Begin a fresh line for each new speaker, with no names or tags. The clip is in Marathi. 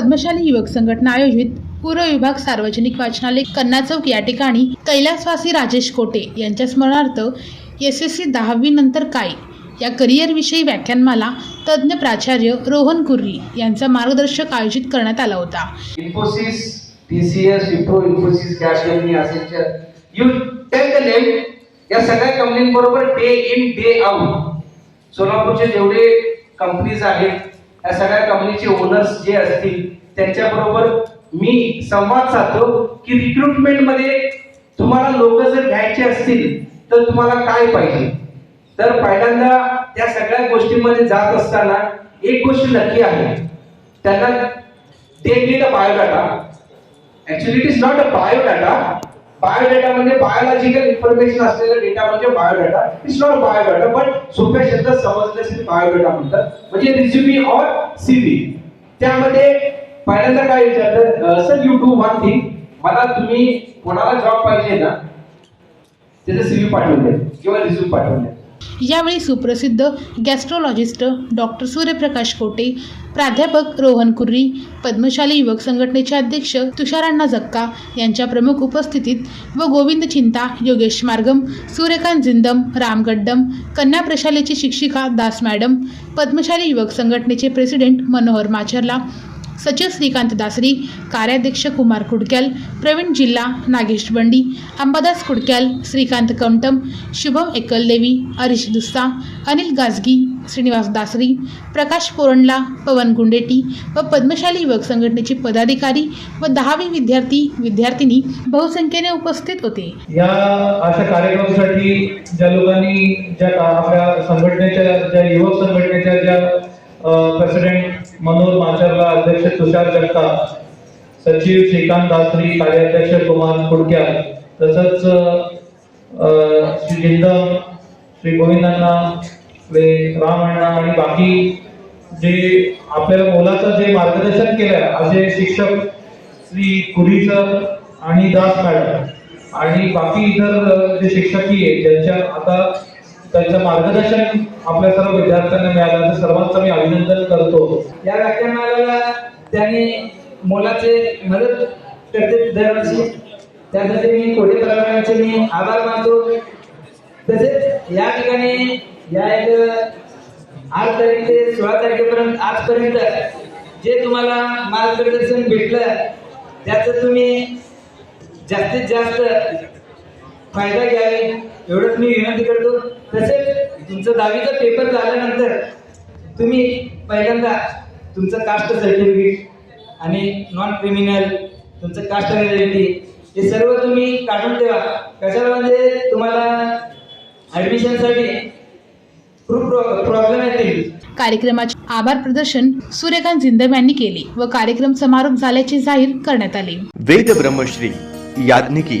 पद्मशाली युवक संघटना आयोजित पूर्व विभाग सार्वजनिक वाचनालय कन्ना चौक या ठिकाणी कैलासवासी राजेश कोटे यांच्या स्मरणार्थ एस एस सी दहावी नंतर काय या करिअरविषयी व्याख्यानमाला तज्ज्ञ प्राचार्य रोहन कुर्री यांचा मार्गदर्शक आयोजित करण्यात आला होता.
Infosys, TCS, Wipro, Infosys, Capgemini, असेल यू tell द नेम या सगळ्या कंपनीबरोबर डे इन डे आउट सोलापूरचे जेवढे कंपनीज आहेत या सगळ्या कंपनीचे ओनर्स जे असतील त्यांच्याबरोबर मी संवाद साधतो की रिक्रुटमेंटमध्ये तुम्हाला लोक जर घ्यायचे असतील तर तुम्हाला काय पाहिजे? तर पहिल्यांदा त्या सगळ्या गोष्टींमध्ये जात असताना एक गोष्ट नक्की आहे. त्यांना ते need a biodata actually it is not a biodata biodata म्हणजे बायोलॉजिकल इन्फॉर्मेशन असलेला डेटा म्हणजे biodata it's not biodata but सोप्या शब्दात समजण्यासाठी बायोडाटा म्हणतात. म्हणजे रिझ्युमी ऑर सीव्ही त्यामध्ये पहिल्यांदा काय विचारलं sir you do one thing मला तुम्ही कोणाला जॉब पाहिजे ना त्याचं सीव्ही पाठवून द्या किंवा रिझ्यूम पाठवून द्या.
यावेळी सुप्रसिद्ध गॅस्ट्रोलॉजिस्ट डॉक्टर सूर्यप्रकाश कोटे प्राध्यापक रोहन कुर्री पद्मशाली युवक संघटनेचे अध्यक्ष तुषारांना जक्का यांच्या प्रमुख उपस्थितीत व गोविंद चिंता योगेश मार्गम सूर्यकांत जिंदम राम गड्डम कन्या प्रशालेची शिक्षिका दास मॅडम पद्मशाली युवक संघटनेचे प्रेसिडेंट मनोहर माचरला सचिव श्रीकांत दासरी कार्याध्यक्ष कुमार कुडक्याल प्रवीण जिल्हा नागेश बंडी अंबादास कुडक्याल श्रीकांत कमटम शुभम एकलदेवी हरीश दुस्सा अनिल गाजगी श्रीनिवास दासरी प्रकाश पोरंडला पवन गुंडेटी व पद्मशाली युवक संघटनेचे पदाधिकारी व दहावी विद्यार्थी विद्यार्थिनी बहुसंख्येने उपस्थित होते.
या अशा कार्यक्रमासाठी ज्या लोकांनी ज्या आपल्या संघटनेच्या ज्या युवक संघटनेच्या ज्या प्रेसिडेंट मनोज माचरला अध्यक्ष तुषार जगताप सचिव श्रीकांत दासरी कार्याध्यक्ष कुमार कुडक्या तसंच श्री जिंदम श्री गोविंदांना राम अण्णा आणि बाकी जे आपल्याला मोलाचं जे मार्गदर्शन केलं असे शिक्षक श्री कुरी सर आणि दास मॅडम आणि बाकी इतर जे शिक्षकी आहेत ज्यांच्या आता त्यांचं मार्गदर्शन आपल्या सर्व विद्यार्थ्यांना मिळालं. तर सर्वांचं मी अभिनंदन करतो.
या व्याख्यानाला त्यांनी मोलाचे मदत करते दरवर्षी. त्यासाठी मी कोटे प्रमाणाचे मी आभार मानतो. तसेच या ठिकाणी या एक आठ तारीख ते सोळा तारखेपर्यंत आजपर्यंत जे तुम्हाला मार्गदर्शन भेटलं त्याचं तुम्ही जास्तीत जास्त फायदा घ्यावे एवढंच मी विनंती करतो. तसेच तुमचं दहावीचा पेपर झाल्यानंतर तुम्ही पहिल्यांदा तुमचं कास्ट सर्टिफिकेट आणि नॉन क्रिमिनल तुमचं कास्ट रिलेटिव्हिटी हे सर्व तुम्ही काढून ठेवा. कशाला म्हणजे तुम्हाला ॲडमिशनसाठी खूप प्रॉब्लेम येतील.
कार्यक्रमाचे आभार प्रदर्शन सूर्यकांत जिंदम यांनी केले व कार्यक्रम समारोप झाल्याचे जाहीर करण्यात आले.
वेद ब्रह्मश्री याज्ञिकी